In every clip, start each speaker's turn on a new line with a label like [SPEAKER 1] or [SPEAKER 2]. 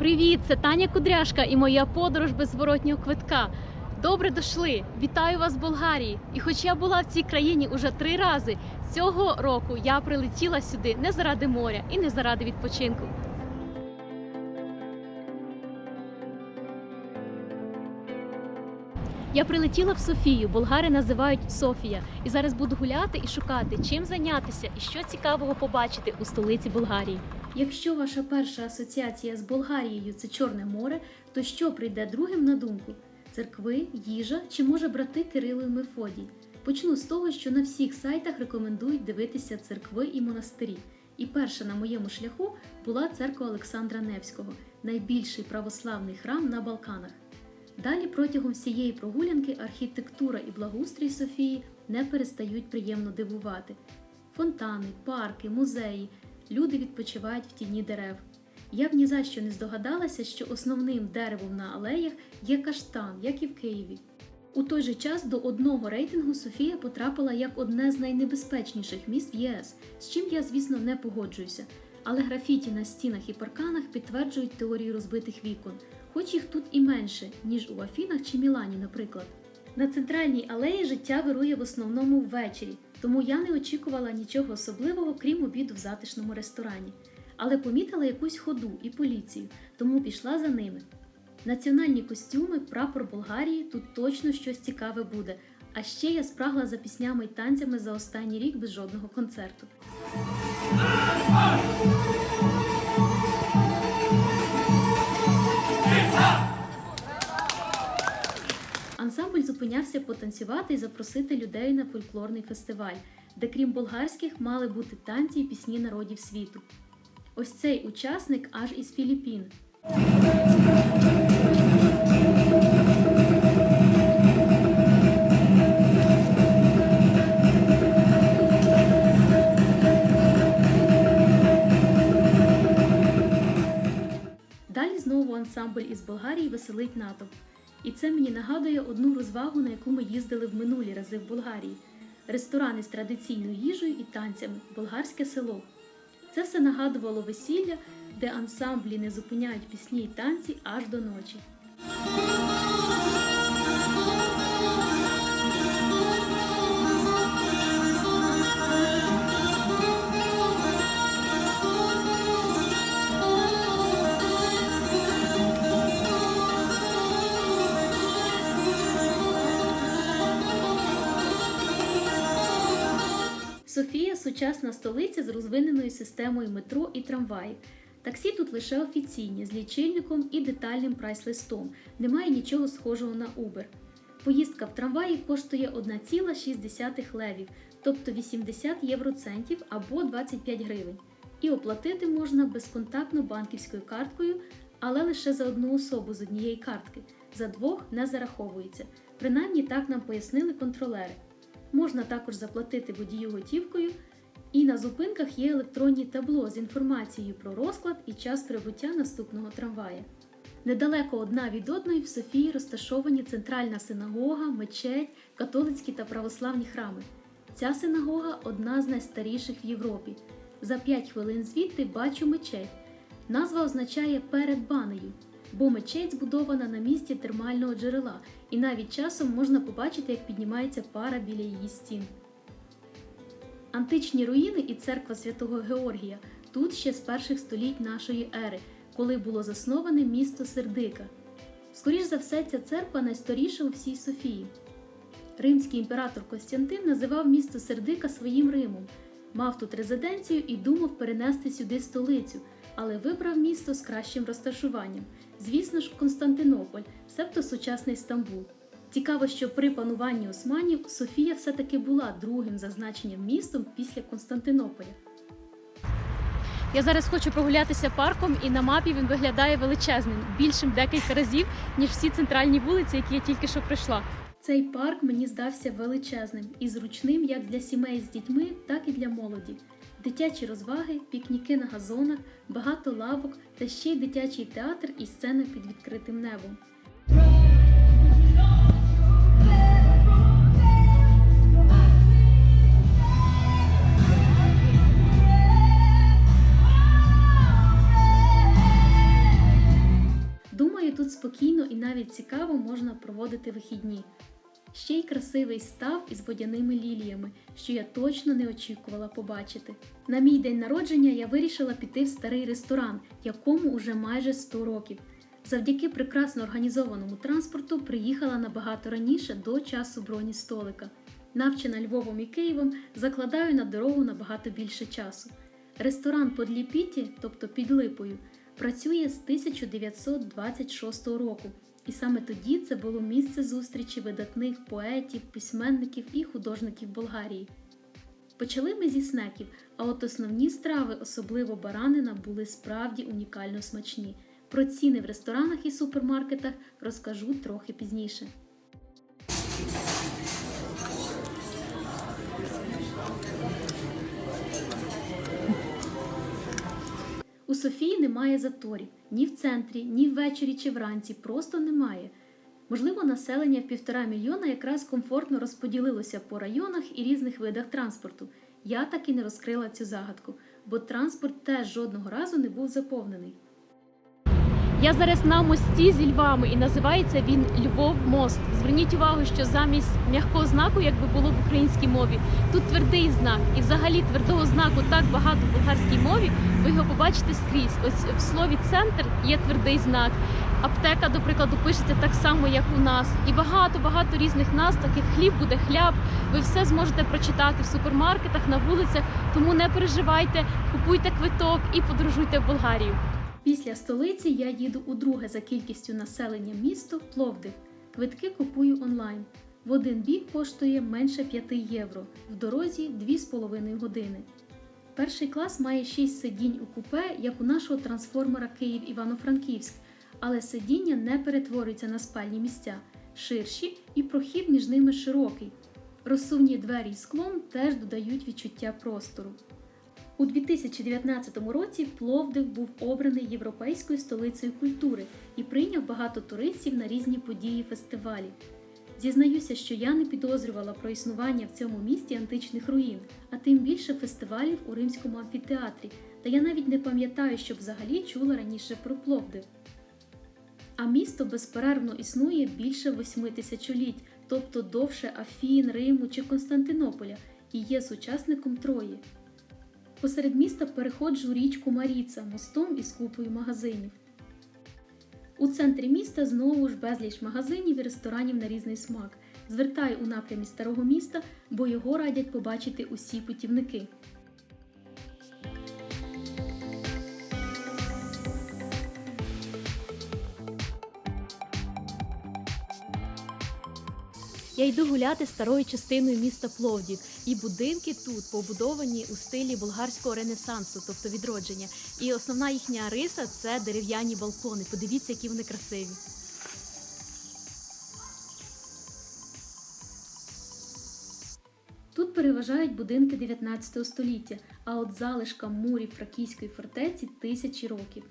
[SPEAKER 1] Привіт, це Таня Кудряшка і моя подорож без зворотнього квитка. Добре дошли! Вітаю вас в Болгарії! І хоч я була в цій країні уже три рази, цього року я прилетіла сюди не заради моря і не заради відпочинку. Я прилетіла в Софію, болгари називають Софія, і зараз буду гуляти і шукати, чим зайнятися і що цікавого побачити у столиці Болгарії. Якщо ваша перша асоціація з Болгарією це Чорне море, то що прийде другим на думку? Церкви, їжа чи може брати Кирило і Мефодій? Почну з того, що на всіх сайтах рекомендують дивитися церкви і монастирі. І перша на моєму шляху була церква Олександра Невського, найбільший православний храм на Балканах. Далі протягом всієї прогулянки архітектура і благоустрій Софії не перестають приємно дивувати. Фонтани, парки, музеї, люди відпочивають в тіні дерев. Я б ні за що не здогадалася, що основним деревом на алеях є каштан, як і в Києві. У той же час до одного рейтингу Софія потрапила як одне з найнебезпечніших міст в ЄС, з чим я, звісно, не погоджуюся. Але графіті на стінах і парканах підтверджують теорію розбитих вікон, хоч їх тут і менше, ніж у Афінах чи Мілані, наприклад. На центральній алеї життя вирує в основному ввечері, тому я не очікувала нічого особливого, крім обіду в затишному ресторані. Але помітила якусь ходу і поліцію, тому пішла за ними. Національні костюми, прапор Болгарії тут точно щось цікаве буде. А ще я спрагла за піснями й танцями за останній рік без жодного концерту. Ансамбль зупинявся потанцювати і запросити людей на фольклорний фестиваль, де крім болгарських мали бути танці і пісні народів світу. Ось цей учасник аж із Філіппін. Далі знову ансамбль із Болгарії веселить натовп. І це мені нагадує одну розвагу, на яку ми їздили в минулі рази в Болгарії: ресторани з традиційною їжею і танцями, болгарське село. Це все нагадувало весілля, де ансамблі не зупиняють пісні й танці аж до ночі. Сучасна столиця з розвиненою системою метро і трамваїв. Таксі тут лише офіційні з лічильником і детальним прайс-листом. Немає нічого схожого на Uber. Поїздка в трамваї коштує 1,6 левів, тобто 80 євроцентів або 25 гривень. І оплатити можна безконтактно банківською карткою, але лише за одну особу з однієї картки. За двох не зараховується. Принаймні так нам пояснили контролери. Можна також заплатити водію готівкою, і на зупинках є електронні табло з інформацією про розклад і час прибуття наступного трамвая. Недалеко одна від одної в Софії розташовані центральна синагога, мечеть, католицькі та православні храми. Ця синагога одна з найстаріших в Європі. За 5 хвилин звідти бачу мечеть. Назва означає перед банею, бо мечеть збудована на місці термального джерела, і навіть часом можна побачити, як піднімається пара біля її стін. Античні руїни і церква святого Георгія тут ще з перших століть нашої ери, коли було засноване місто Сердика. Скоріш за все, ця церква найстаріша у всій Софії. Римський імператор Костянтин називав місто Сердика своїм Римом, мав тут резиденцію і думав перенести сюди столицю, але вибрав місто з кращим розташуванням. Звісно ж, Константинополь, себто сучасний Стамбул. Цікаво, що при пануванні османів Софія все-таки була другим за значенням містом після Константинополя. Я зараз хочу прогулятися парком, і на мапі він виглядає величезним, більшим декілька разів, ніж всі центральні вулиці, які я тільки що пройшла. Цей парк мені здався величезним і зручним як для сімей з дітьми, так і для молоді. Дитячі розваги, пікніки на газонах, багато лавок та ще й дитячий театр і сцена під відкритим небом. Навіть цікаво можна проводити вихідні. Ще й красивий став із водяними ліліями, що я точно не очікувала побачити. На мій день народження я вирішила піти в старий ресторан, якому уже майже 100 років. Завдяки прекрасно організованому транспорту приїхала набагато раніше до часу броні столика. Навчена Львовом і Києвом, закладаю на дорогу набагато більше часу. Ресторан под Ліпіті, тобто під Липою, працює з 1926 року, і саме тоді це було місце зустрічі видатних поетів, письменників і художників Болгарії. Почали ми зі снеків, а от основні страви, особливо баранина, були справді унікально смачні. Про ціни в ресторанах і супермаркетах розкажу трохи пізніше. У Софії немає заторів ні в центрі, ні ввечері чи вранці, просто немає. Можливо, населення в півтора мільйона якраз комфортно розподілилося по районах і різних видах транспорту. Я так і не розкрила цю загадку, бо транспорт теж жодного разу не був заповнений. Я зараз на мості зі Львами і називається він Львов мост. Зверніть увагу, що замість м'якого знаку, як би було в українській мові, тут твердий знак. І взагалі твердого знаку так багато в болгарській мові. Ви його побачите скрізь. Ось в слові центр є твердий знак. Аптека, до прикладу, пишеться так само, як у нас, і багато багато різних нас, так як хліб буде хляб. Ви все зможете прочитати в супермаркетах, на вулицях. Тому не переживайте, купуйте квиток і подорожуйте в Болгарію. Після столиці я їду у друге за кількістю населення місто Пловдив. Квитки купую онлайн. В один бік коштує менше 5 євро, в дорозі 2,5 години. Перший клас має 6 сидінь у купе, як у нашого трансформера Київ Івано-Франківськ, але сидіння не перетворюються на спальні місця, ширші і прохід між ними широкий. Розсувні двері з склом теж додають відчуття простору. У 2019 році Пловдив був обраний європейською столицею культури і прийняв багато туристів на різні події фестивалі. Зізнаюся, що я не підозрювала про існування в цьому місті античних руїн, а тим більше фестивалів у римському амфітеатрі, та я навіть не пам'ятаю, щоб взагалі чула раніше про Пловдив. А місто безперервно існує більше восьми тисячоліть, тобто довше Афін, Риму чи Константинополя, і є сучасником Трої. Посеред міста переходжу річку Маріца мостом із купою магазинів. У центрі міста знову ж безліч магазинів і ресторанів на різний смак. Звертаю у напрямі старого міста, бо його радять побачити усі путівники. Я йду гуляти старою частиною міста Пловдів, і будинки тут побудовані у стилі болгарського ренесансу, тобто відродження. І основна їхня риса це дерев'яні балкони. Подивіться, які вони красиві. Тут переважають будинки 19 століття, а от залишкам мурів фракійської фортеці тисячі років.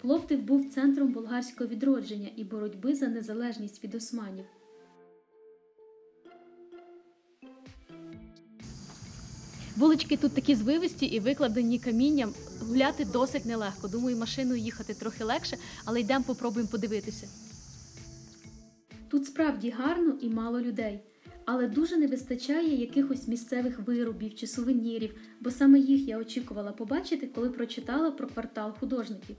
[SPEAKER 1] Пловдив був центром болгарського відродження і боротьби за незалежність від османів. Вулички тут такі звивисті і викладені камінням. Гуляти досить нелегко. Думаю, машиною їхати трохи легше, але йдемо попробуємо подивитися. Тут справді гарно і мало людей, але дуже не вистачає якихось місцевих виробів чи сувенірів, бо саме їх я очікувала побачити, коли прочитала про квартал художників.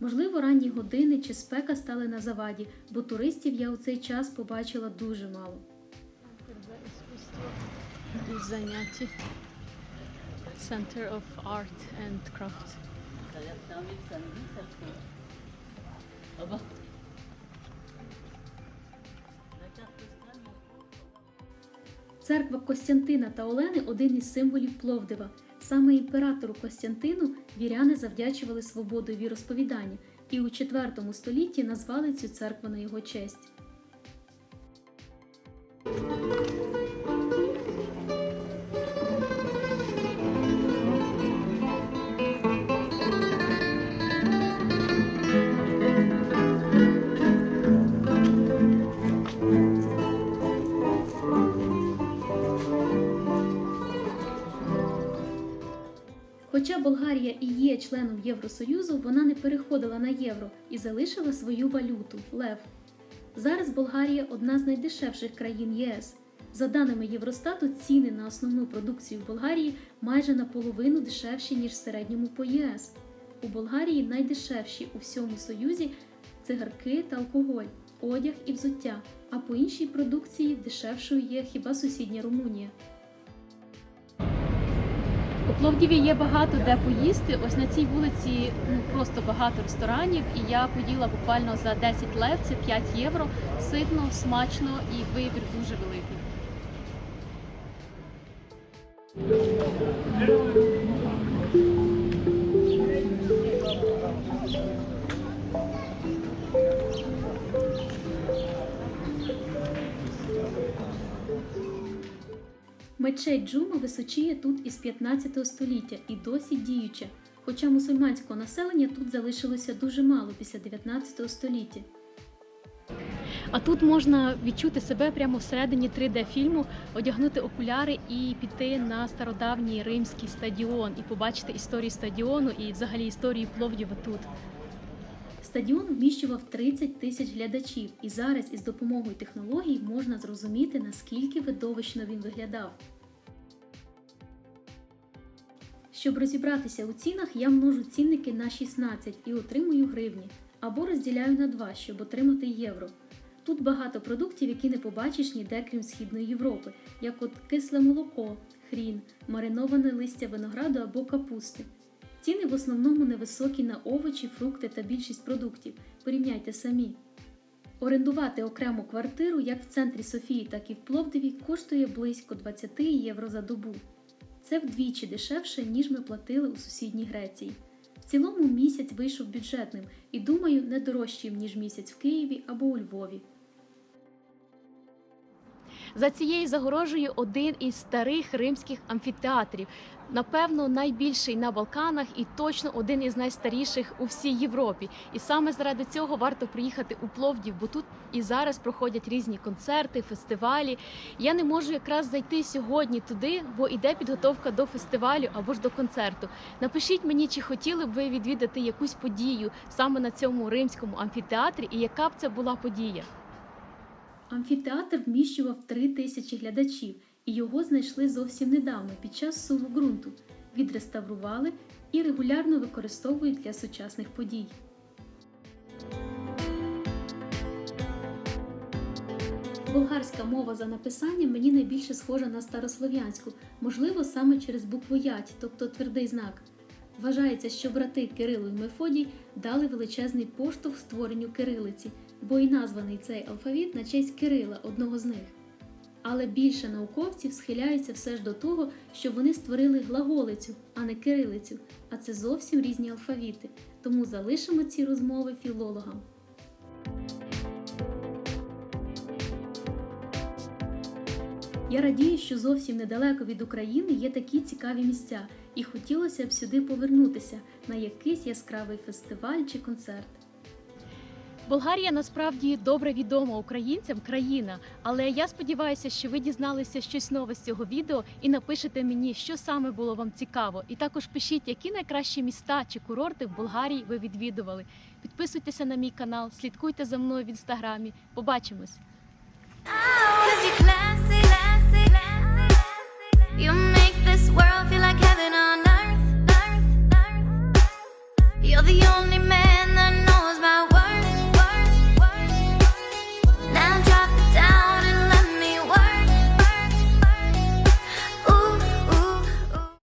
[SPEAKER 1] Можливо, ранні години чи спека стали на заваді, бо туристів я у цей час побачила дуже мало. Заняття. Center of Art and Craft. Церква Костянтина та Олени один із символів Пловдива. Саме імператору Костянтину віряни завдячували свободою віросповідання і у IV столітті назвали цю церкву на його честь. Болгарія і є членом Євросоюзу, вона не переходила на євро і залишила свою валюту лев. Зараз Болгарія одна з найдешевших країн ЄС. За даними Євростату, ціни на основну продукцію Болгарії майже наполовину дешевші, ніж в середньому по ЄС. У Болгарії найдешевші у всьому Союзі цигарки та алкоголь, одяг і взуття, а по іншій продукції дешевшою є хіба сусідня Румунія. Пловдіві є багато де поїсти. Ось на цій вулиці ну просто багато ресторанів, і я поїла буквально за 10 лев, це 5 євро. Ситно, смачно і вибір дуже великий. Мечеть Джума височіє тут із 15 століття і досі діюча, хоча мусульманського населення тут залишилося дуже мало після 19 століття. А тут можна відчути себе прямо всередині 3D-фільму, одягнути окуляри і піти на стародавній римський стадіон і побачити історію стадіону і взагалі історію Пловдіва тут. Стадіон вміщував 30 тисяч глядачів, і зараз із допомогою технологій можна зрозуміти, наскільки видовищно він виглядав. Щоб розібратися у цінах, я множу цінники на 16 і отримую гривні, або розділяю на 2, щоб отримати євро. Тут багато продуктів, які не побачиш ніде крім Східної Європи, як от кисле молоко, хрін, мариноване листя винограду або капусти. Ціни в основному невисокі на овочі, фрукти та більшість продуктів. Порівняйте самі. Орендувати окрему квартиру як в центрі Софії, так і в Пловдиві коштує близько 20 євро за добу. Це вдвічі дешевше, ніж ми платили у сусідній Греції. В цілому місяць вийшов бюджетним і, думаю, не дорожчим, ніж місяць в Києві або у Львові. За цією загорожею один із старих римських амфітеатрів. Напевно, найбільший на Балканах і точно один із найстаріших у всій Європі. І саме заради цього варто приїхати у Пловдів, бо тут і зараз проходять різні концерти, фестивалі. Я не можу якраз зайти сьогодні туди, бо іде підготовка до фестивалю або ж до концерту. Напишіть мені, чи хотіли б ви відвідати якусь подію саме на цьому римському амфітеатрі, і яка б це була подія. Амфітеатр вміщував три тисячі глядачів, і його знайшли зовсім недавно під час суву ґрунту, відреставрували і регулярно використовують для сучасних подій. Болгарська мова за написанням мені найбільше схожа на старослов'янську, можливо, саме через букву ять, тобто твердий знак. Вважається, що брати Кирило і Мефодій дали величезний поштовх створенню кирилиці, бо і названий цей алфавіт на честь Кирила, одного з них. Але більше науковців схиляються все ж до того, що вони створили глаголицю, а не кирилицю, а це зовсім різні алфавіти. Тому залишимо ці розмови філологам. Я радію, що зовсім недалеко від України є такі цікаві місця, і хотілося б сюди повернутися на якийсь яскравий фестиваль чи концерт. Болгарія насправді добре відома українцям країна, але я сподіваюся, що ви дізналися щось нове з цього відео і напишете мені, що саме було вам цікаво. І також пишіть, які найкращі міста чи курорти в Болгарії ви відвідували. Підписуйтеся на мій канал, слідкуйте за мною в інстаграмі. Побачимось!